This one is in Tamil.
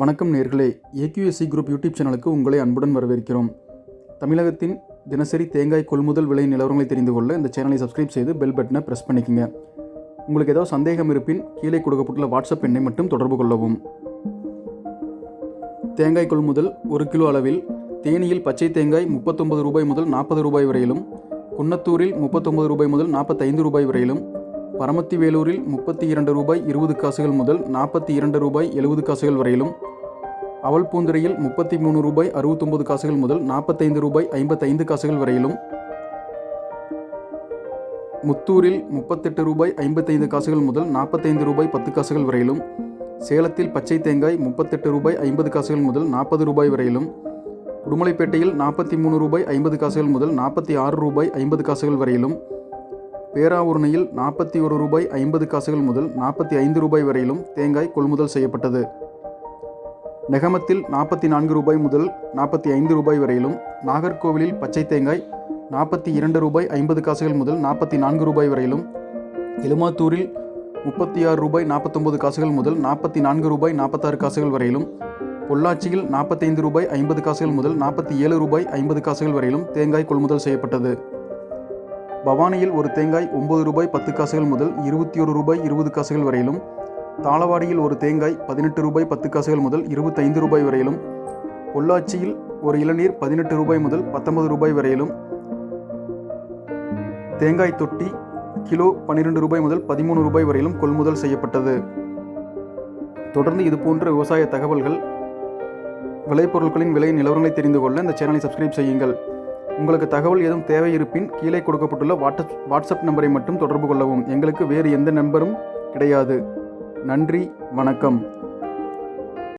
வணக்கம் நேர்களே. ஏக்யூஎஸ்சி குரூப் யூடியூப் சேனலுக்கு உங்களை அன்புடன் வரவேற்கிறோம். தமிழகத்தின் தினசரி தேங்காய் கொள்முதல் விலை நிலவரங்களை தெரிந்து கொள்ள இந்த சேனலை சப்ஸ்கிரைப் செய்து பெல் பட்டனை ப்ரெஸ் பண்ணிக்கங்க. உங்களுக்கு ஏதாவது சந்தேகம் இருப்பின் கீழே கொடுக்கப்பட்டுள்ள வாட்ஸ்அப் எண்ணை மட்டும் தொடர்பு கொள்ளவும். தேங்காய் கொள்முதல் ஒரு கிலோ அளவில் தேனியில் பச்சை தேங்காய் முப்பத்தொன்பது ரூபாய் முதல் நாற்பது ரூபாய் வரையிலும் குன்னத்தூரில் முப்பத்தொன்பது ரூபாய் முதல் நாற்பத்தைந்து ரூபாய் வரையிலும் பரமத்தி வேலூரில் முப்பத்தி இரண்டு ரூபாய் இருபது காசுகள் முதல் நாற்பத்தி இரண்டு ரூபாய் எழுபது காசுகள் வரையிலும் அவல்பூந்துறையில் முப்பத்தி மூணு ரூபாய் அறுபத்தொம்பது காசுகள் முதல் நாற்பத்தைந்து ரூபாய் ஐம்பத்தைந்து காசுகள் வரையிலும். முத்தூரில் முப்பத்தெட்டு ரூபாய் ஐம்பத்தைந்து காசுகள் முதல் நாற்பத்தைந்து ரூபாய் பத்து காசுகள் வரையிலும். சேலத்தில் பச்சை தேங்காய் முப்பத்தெட்டு ரூபாய் ஐம்பது காசுகள் முதல் நாற்பது ரூபாய் வரையிலும். உடுமலைப்பேட்டையில் நாற்பத்தி மூணு ரூபாய் ஐம்பது காசுகள் முதல் நாற்பத்தி ஆறு ரூபாய் ஐம்பது காசுகள் வரையிலும். பேராவூரணையில் நாற்பத்தி ஒரு ரூபாய் ஐம்பது காசுகள் முதல் நாற்பத்தி ஐந்து ரூபாய் வரையிலும் தேங்காய் கொள்முதல் செய்யப்பட்டது. நெகமத்தில் நாற்பத்தி நான்கு ரூபாய் முதல் நாற்பத்தி ஐந்து ரூபாய் வரையிலும் நாகர்கோவிலில் பச்சை தேங்காய் நாற்பத்தி இரண்டு ரூபாய் ஐம்பது காசுகள் முதல் நாற்பத்தி நான்கு ரூபாய் வரையிலும் எலுமாத்தூரில் முப்பத்தி ஆறு ரூபாய் நாற்பத்தொம்பது காசுகள் முதல் நாற்பத்தி நான்கு ரூபாய் நாற்பத்தாறு காசுகள் வரையிலும் பொள்ளாச்சியில் நாற்பத்தைந்து ரூபாய் ஐம்பது காசுகள் முதல் நாற்பத்தி ஏழு ரூபாய் ஐம்பது காசுகள் வரையிலும் தேங்காய் கொள்முதல் செய்யப்பட்டது. பவானியில் ஒரு தேங்காய் ஒன்பது ரூபாய் பத்து காசுகள் முதல் இருபத்தி ஒரு ரூபாய் இருபது காசுகள் வரையிலும் தாளவாடியில் ஒரு தேங்காய் பதினெட்டு ரூபாய் பத்து காசுகள் முதல் இருபத்தைந்து ரூபாய் வரையிலும் பொள்ளாச்சியில் ஒரு இளநீர் பதினெட்டு ரூபாய் முதல் பத்தொன்பது ரூபாய் வரையிலும் தேங்காய் தொட்டி கிலோ பன்னிரெண்டு ரூபாய் முதல் பதிமூணு ரூபாய் வரையிலும் கொள்முதல் செய்யப்பட்டது. தொடர்ந்து இது போன்ற விவசாய தகவல்கள் விளைபொருட்களின் விலை நிலவரங்களை தெரிந்து கொள்ள இந்த சேனலை சப்ஸ்கிரைப் செய்யுங்கள். உங்களுக்கு தகவல் ஏதும் தேவை இருப்பின் கீழே கொடுக்கப்பட்டுள்ள வாட்ஸ்அப் வாட்ஸ்அப் நம்பரை மட்டும் தொடர்பு கொள்ளவும். எங்களுக்கு வேறு எந்த நம்பரும் கிடையாது. நன்றி வணக்கம்.